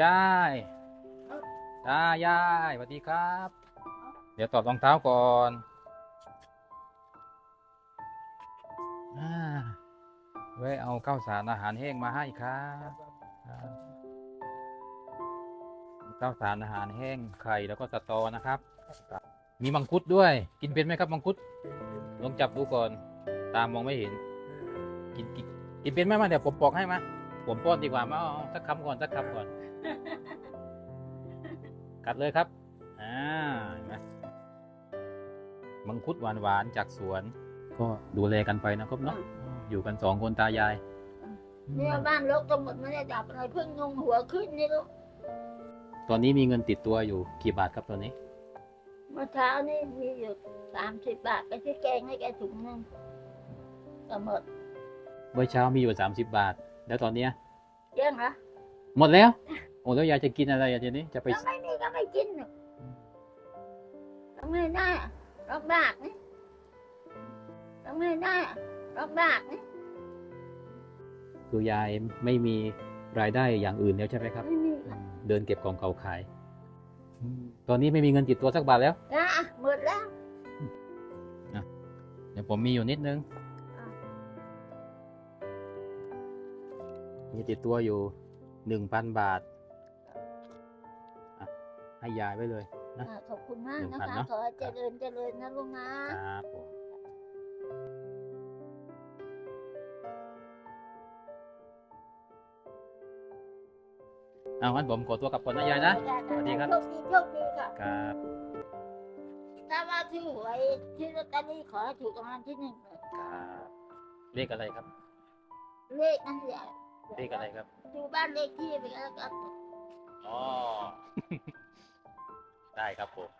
ยายตายายสวัสดีครับ เดี๋ยวตอบรองเท้าก่อนอ่าไว้เอาข้าวสารอาหารแห้งมาให้ครับข้าวสารอาหารแห้งไข่แล้วก็สตอนะครับ มีมังคุดด้วย กินเป็นไหมครับมังคุดลองจับดูก่อน ตามองไม่เห็น กินกินกินเป็นไหมมาเดี๋ยวผมปอกให้มา ผมป้อนดีกว่ามาเอาเอาสักคำก่อนสักคำก่อน กัดเลยครับ อ่าเห็นไหมมังคุดหวานหวานๆจากสวน ก็ดูแลกันไปนะครับเนาะอยู่กันสองคนตายาย เนี่ยบ้านรกทั้งหมดไม่ได้ดับอะไรเพิ่งงงหัวขึ้นนี่ลูกตอนนี้มีเงินติดตัวอยู่กี่บาทครับตอนนี้ เมื่อเช้านี่มีอยู่สามสิบบาทไปซื้อแกงให้แกถุงหนึงก็หมดเมื่อเช้ามีอยู่สามสิบบาท แล้วตอนเนี้ยเยังเหรอหมดแล้ว โอ้แล้วยายจะกินอะไรอะทีนี้จะไปยังไม่มีก็ไม่กินหรอกต้องไม่ได้ลำบากนี่ต้องไม่ได้ลำบากนี่คือยายไม่มีรายได้อย่างอื่นแล้วใช่ไหมครับ ไม่มีอืมเดินเก็บของเก่าขายอืมตอนนี้ไม่มีเงินติดตัวสักบาทแล้ว นะหมดแล้ว เดี๋ยวผมมีอยู่นิดนึง มีติดตัวอยู่หนึ่งพันบาทอะให้ยายไว้เลย นะอะขอบคุณมากหนึ่งนะพันคะเนอะ ขอให้เจริญเจริญนะลุงนะ ครับผมเอางั้นผมขอตัวกลับก่อนนะยายนะ สวัสดีครับ โชคดีโชคดีค่ะ ครับ ถ้าว่าที่หวยที่ลอตเตอรี่ขอให้ถูกรางวัลที่หนึ่งเลยครับเลขอะไรครับ เลขนั่นแหละ เลขอะไรครับ ดูบ้านเลขที่ไปแล้วกันอ๋อ ได้ครับผม